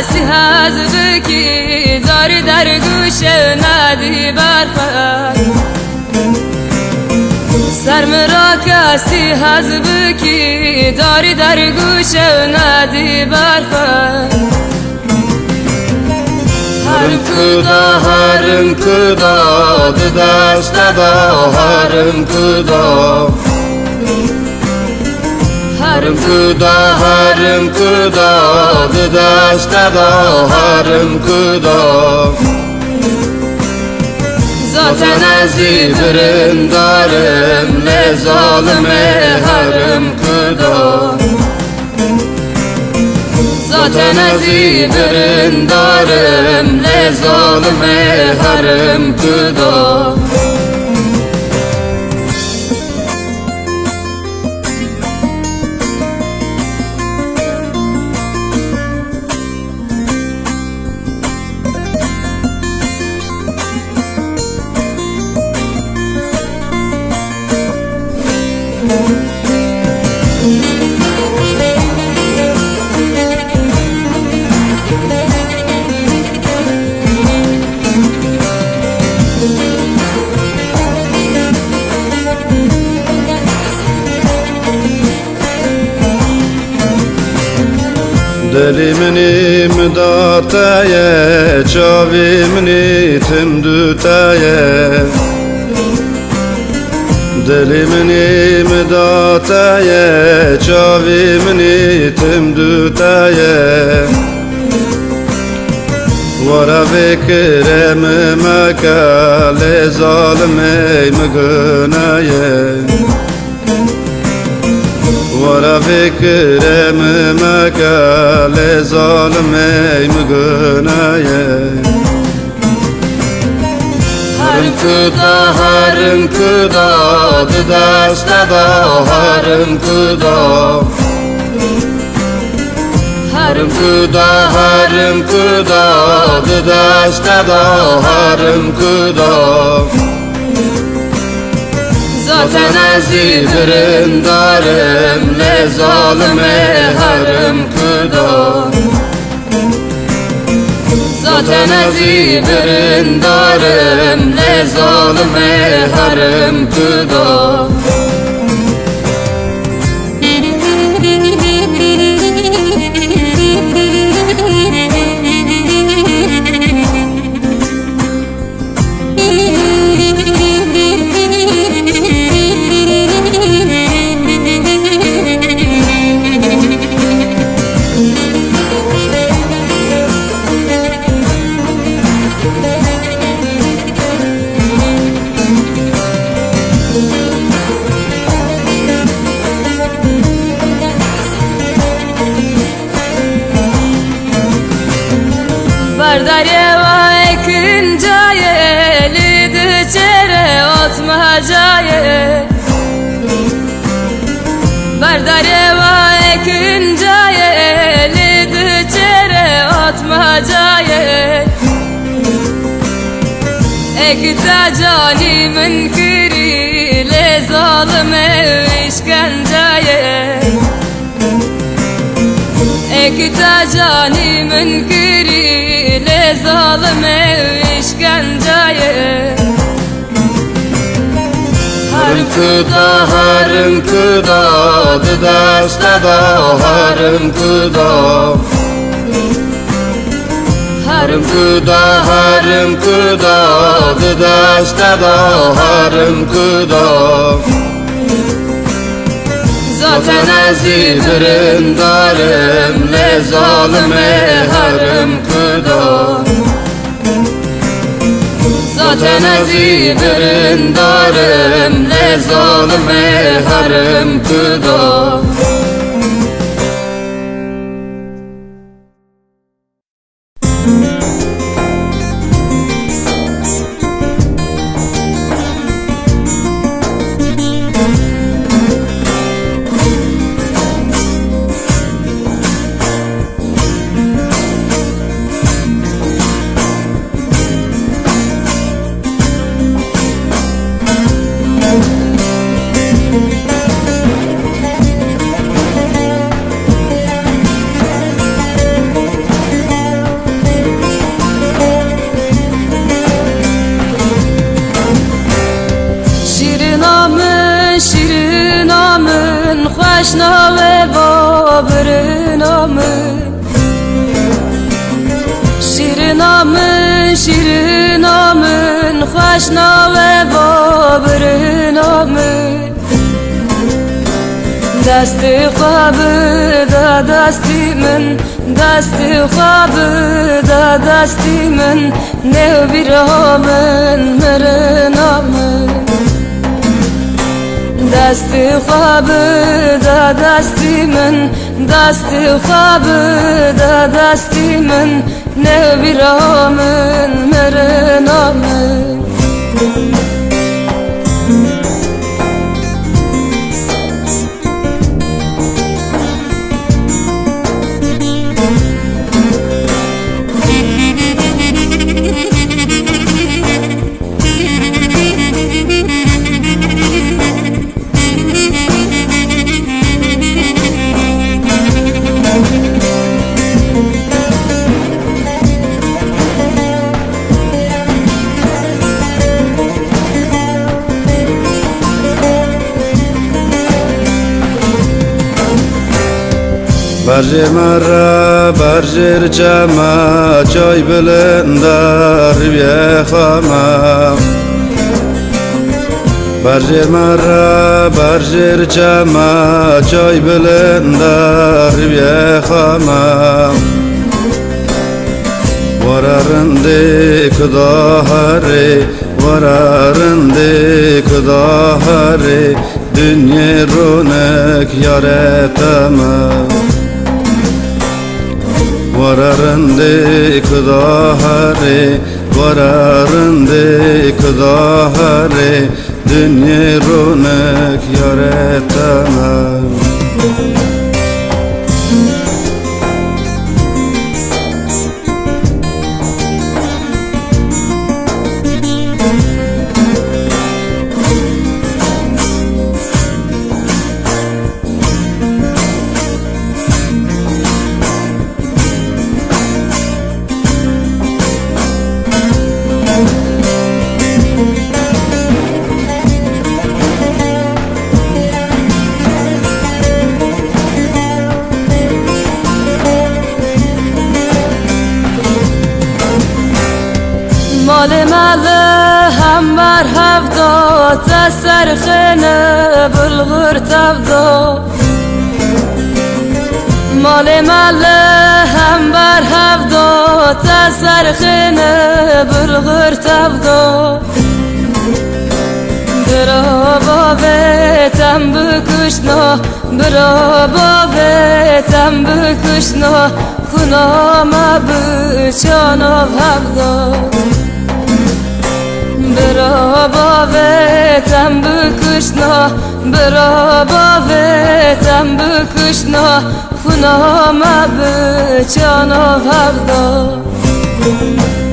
کسی حزب کی داری در گوش ندی برخواه سرم را کسی حزب کی داری در گوش ندی برخواه Harım kıda, harım kıda, deste da harım kıda Harım kıda, harım kıda, deste da harım kıda. Zaten Ezi brindarım, ne zalime harım kıda. Zaten ezi brindarım, ne zalime harım kıda Delimini müdateye, çavimini tümdüteye Delimini müdateye, çavimini tümdüteye Vara bekrem mekale zalime mgıneye Vara bekrem mekale zalime mgıneye Harım kıda, harım kıda, deste da harım kıda. Harım kıda, harım kıda, deste da harım kıda Zaten Ezi brindarım, ne zalime harım kıda Zaten ezi brindarım, ne zalime harım kıda otmacaye Bardare vay kıncaye Lidi çere Ekta canimin kiri Le zalime işkenceye Ekta canimin kiri Le zalime işkenceye Harım kıda, harım kıda, deste da harım kıda. Harım kıda, harım kıda, deste da harım kıda. Zaten Ezi brindarım, ne zalime harım kıda Zaten ezi brindarım, ne zalime harım kıda خشنا و بابرنامن شیرنامن شیرنامن خشنا و بابرنامن دست خواب دا دستی من دست خواب دا دستی من نو بیرامن مرنامن دست خواب دا دستی من دست خواب دا دستی من نو بیرامن مرنامن Barje mara, barje rjama, joy belenda, rivye khama Barje mara, barje rjama, joy belenda, rivye khama Vararinde kudahare, vararinde kudahare, dünya ronek yaratama वररन्दे खुदा हरे वररन्दे खुदा हरे दुनिया रौनक यार तमाम ماله هم بر هفتا تسر خنه بلغر تبدا مال ماله هم بر هفتا تسر خنه بلغر تبدا برا بابتم بکشنا برا بابتم بکشنا خونام بچانا هفدا Berabetem bu kışna Berabetem bu kışna. Hunama bu çana varda Müzik